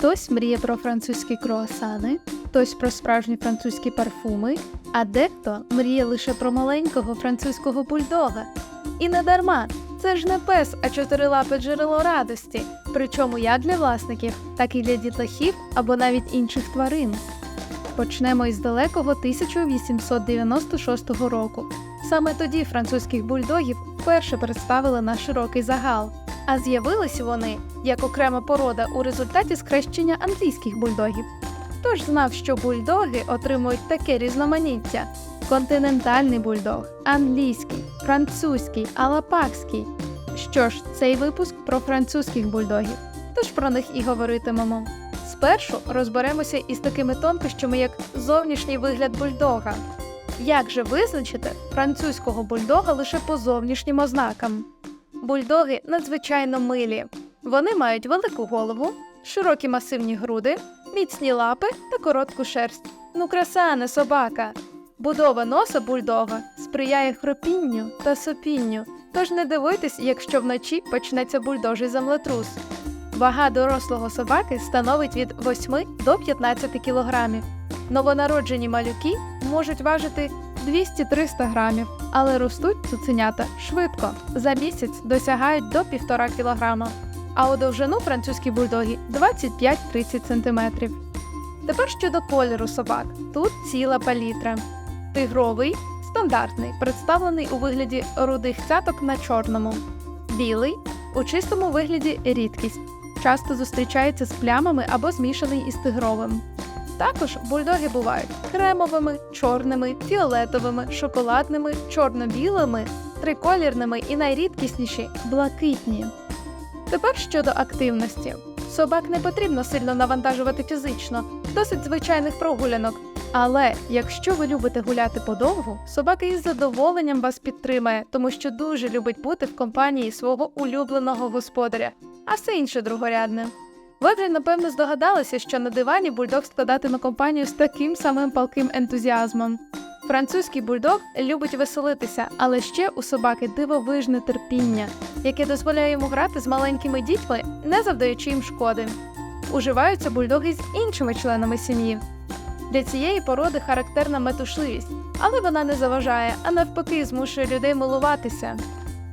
Хтось мріє про французькі круасани, хтось про справжні французькі парфуми, а дехто мріє лише про маленького французького бульдога. І не дарма, це ж не пес, а чотирилапе джерело радості, причому як для власників, так і для дітлахів або навіть інших тварин. Почнемо із далекого 1896 року. Саме тоді французьких бульдогів вперше представили на широкий загал, а з'явились вони як окрема порода у результаті скрещення англійських бульдогів. Хто ж знав, що бульдоги отримують таке різноманіття: континентальний бульдог, англійський, французький, алапакський. Що ж, цей випуск про французьких бульдогів, тож про них і говоритимемо. Спершу розберемося із такими тонкощами, як зовнішній вигляд бульдога. Як же визначити французького бульдога лише по зовнішнім ознакам? Бульдоги надзвичайно милі. Вони мають велику голову, широкі масивні груди, міцні лапи та коротку шерсть. Ну, краса, не собака. Будова носа бульдога сприяє хропінню та сопінню, тож не дивуйтесь, якщо вночі почнеться бульдожий землетрус. Вага дорослого собаки становить від 8 до 15 кілограмів. Новонароджені малюки можуть важити 200-300 грамів, але ростуть цуценята швидко. За місяць досягають до 1,5 кілограма. А у довжину французькі бульдоги 25-30 см. Тепер щодо кольору собак. Тут ціла палітра. Тигровий стандартний, представлений у вигляді рудих цяток на чорному. Білий у чистому вигляді рідкість. Часто зустрічається з плямами або змішаний із тигровим. Також бульдоги бувають кремовими, чорними, фіолетовими, шоколадними, чорно-білими, триколірними і найрідкісніші блакитні. Тепер щодо активності. Собак не потрібно сильно навантажувати фізично, досить звичайних прогулянок. Але якщо ви любите гуляти подовгу, собака із задоволенням вас підтримає, тому що дуже любить бути в компанії свого улюбленого господаря, а все інше другорядне. Ви вже напевно здогадалися, що на дивані бульдог складатиме компанію з таким самим палким ентузіазмом. Французький бульдог любить веселитися, але ще у собаки дивовижне терпіння, яке дозволяє йому грати з маленькими дітьми, не завдаючи їм шкоди. Уживаються бульдоги з іншими членами сім'ї. Для цієї породи характерна метушливість, але вона не заважає, а навпаки, змушує людей милуватися.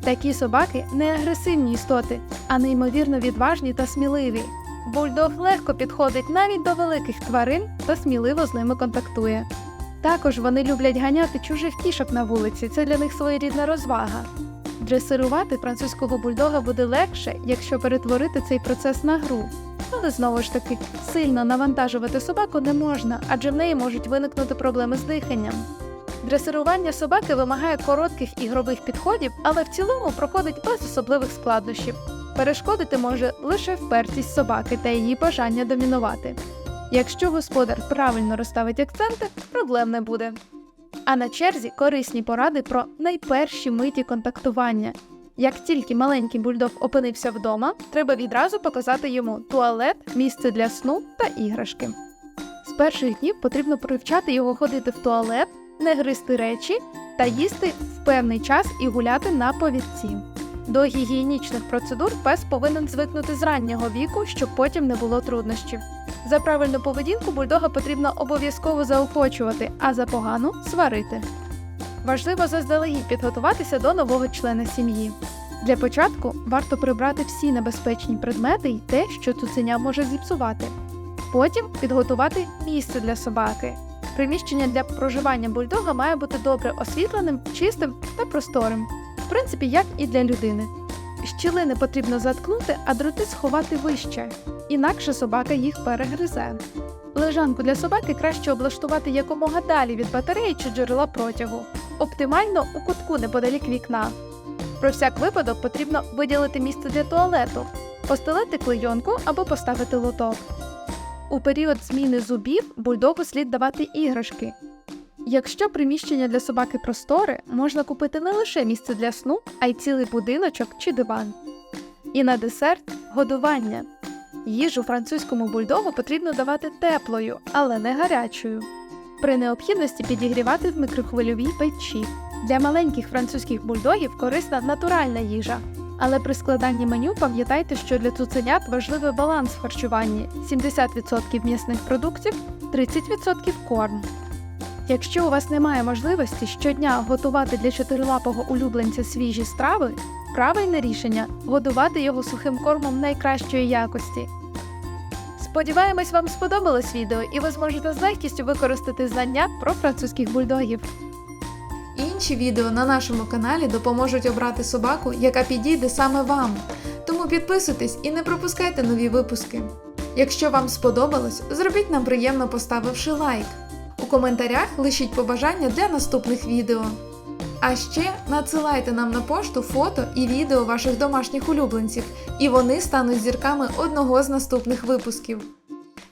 Такі собаки не агресивні істоти, а неймовірно відважні та сміливі. Бульдог легко підходить навіть до великих тварин та сміливо з ними контактує. Також вони люблять ганяти чужих кішок на вулиці, це для них своєрідна розвага. Дресирувати французького бульдога буде легше, якщо перетворити цей процес на гру. Але знову ж таки, сильно навантажувати собаку не можна, адже в неї можуть виникнути проблеми з диханням. Дресирування собаки вимагає коротких ігрових підходів, але в цілому проходить без особливих складнощів. Перешкодити може лише впертість собаки та її бажання домінувати. Якщо господар правильно розставить акценти, проблем не буде. А на черзі корисні поради про найперші миті контактування. Як тільки маленький бульдог опинився вдома, треба відразу показати йому туалет, місце для сну та іграшки. З перших днів потрібно привчати його ходити в туалет, не гризти речі та їсти в певний час і гуляти на повідці. До гігієнічних процедур пес повинен звикнути з раннього віку, щоб потім не було труднощів. За правильну поведінку бульдога потрібно обов'язково заохочувати, а за погану сварити. Важливо заздалегідь підготуватися до нового члена сім'ї. Для початку варто прибрати всі небезпечні предмети і те, що цуценя може зіпсувати. Потім підготувати місце для собаки. Приміщення для проживання бульдога має бути добре освітленим, чистим та просторим. В принципі, як і для людини. Щілини потрібно заткнути, а дроти сховати вище, інакше собака їх перегризе. Лежанку для собаки краще облаштувати якомога далі від батареї чи джерела протягу, оптимально у кутку неподалік вікна. Про всяк випадок потрібно виділити місце для туалету, постелити клейонку або поставити лоток. У період зміни зубів бульдогу слід давати іграшки. Якщо приміщення для собаки просторе, можна купити не лише місце для сну, а й цілий будиночок чи диван. І на десерт годування. Їжу французькому бульдогу потрібно давати теплою, але не гарячою. При необхідності підігрівати в мікрохвильовій печі. Для маленьких французьких бульдогів корисна натуральна їжа. Але при складанні меню пам'ятайте, що для цуценят важливий баланс в харчуванні 70% м'ясних продуктів, 30% корм. Якщо у вас немає можливості щодня готувати для чотирилапого улюбленця свіжі страви, правильне рішення годувати його сухим кормом найкращої якості. Сподіваємось, вам сподобалось відео і ви зможете з легкістю використати знання про французьких бульдогів. Інші відео на нашому каналі допоможуть обрати собаку, яка підійде саме вам. Тому підписуйтесь і не пропускайте нові випуски. Якщо вам сподобалось, зробіть нам приємно поставивши лайк. Коментарях лишіть побажання для наступних відео. А ще надсилайте нам на пошту фото і відео ваших домашніх улюбленців, і вони стануть зірками одного з наступних випусків.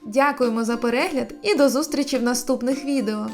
Дякуємо за перегляд і до зустрічі в наступних відео!